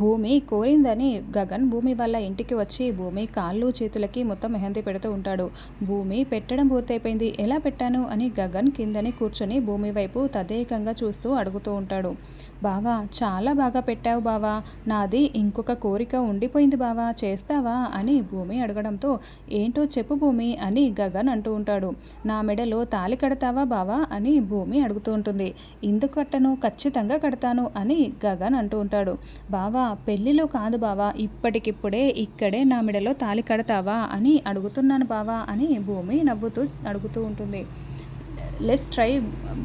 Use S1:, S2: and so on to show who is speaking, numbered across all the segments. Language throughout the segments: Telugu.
S1: భూమి కోరిందని గగన్ భూమి వల్ల ఇంటికి వచ్చి భూమి కాళ్ళు చేతులకి మొత్తం మెహందీ పెడుతూ ఉంటాడు. భూమి పెట్టడం పూర్తయిపోయింది. ఎలా పెట్టాను అని గగన్ కిందని కూర్చొని భూమి వైపు తదేకంగా చూస్తూ అడుగుతూ ఉంటాడు. బావా చాలా బాగా పెట్టావు బావా. నాది ఇంకొక కోరిక ఉండిపోయింది బావా. చేస్తావా అని భూమి అడగడంతో ఏంటో చెప్పు భూమి అని గగన్ అంటూ ఉంటాడు. నా మెడలో తాలి కడతావా బావా అని భూమి అడుగుతూ ఉంటుంది. ఇందుకు కట్టను ఖచ్చితంగా కడతాను అని గగన్ అంటూ ఉంటాడు. బావా బావా పెళ్ళిలో కాదు బావా ఇప్పటికిప్పుడే ఇక్కడే నా మెడలో తాలి కడతావా అని అడుగుతున్నాను బావా అని భూమి నవ్వుతూ అడుగుతూ ఉంటుంది. లెస్ ట్రై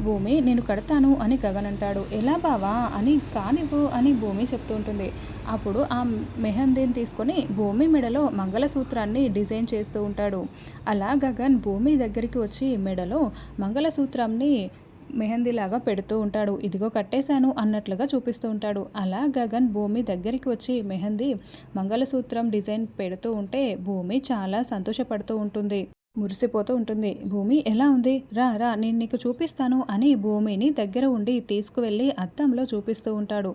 S1: భూమి నేను కడతాను అని గగన్ అంటాడు. ఎలా బావా? అని కానివ్వు అని భూమి చెప్తూ ఉంటుంది. అప్పుడు ఆ మెహందీని తీసుకొని భూమి మెడలో మంగళసూత్రాన్ని డిజైన్ చేస్తూ ఉంటాడు. అలా గగన్ భూమి దగ్గరికి వచ్చి మెడలో మంగళసూత్రాన్ని మెహందీలాగా పెడుతూ ఉంటాడు. ఇదిగో కట్టేశాను అన్నట్లుగా చూపిస్తూ ఉంటాడు. అలా గగన్ భూమి దగ్గరికి వచ్చి మెహందీ మంగళసూత్రం డిజైన్ పెడుతూ ఉంటే భూమి చాలా సంతోషపడుతూ ఉంటుంది. మురిసిపోతూ ఉంటుంది. భూమి ఎలా ఉంది? రా రా నేను నీకు చూపిస్తాను అని భూమిని దగ్గర ఉండి తీసుకువెళ్ళి అద్దంలో చూపిస్తూ ఉంటాడు.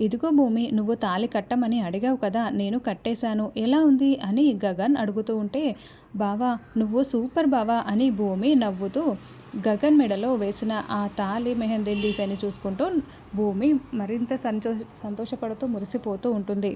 S1: ఇదిగో భూమి నువ్వు తాలి కట్టమని అడిగావు కదా నేను కట్టేశాను. ఎలా ఉంది? అని గగన్ అడుగుతూ ఉంటే బావా నువ్వు సూపర్ బావా అని భూమి నవ్వుతూ గగన్ మెడలో వేసిన ఆ తాలి మెహందీ డిజైన్ చూసుకుంటూ భూమి మరింత సంతోష సంతోషపడుతూ మురిసిపోతూ ఉంటుంది.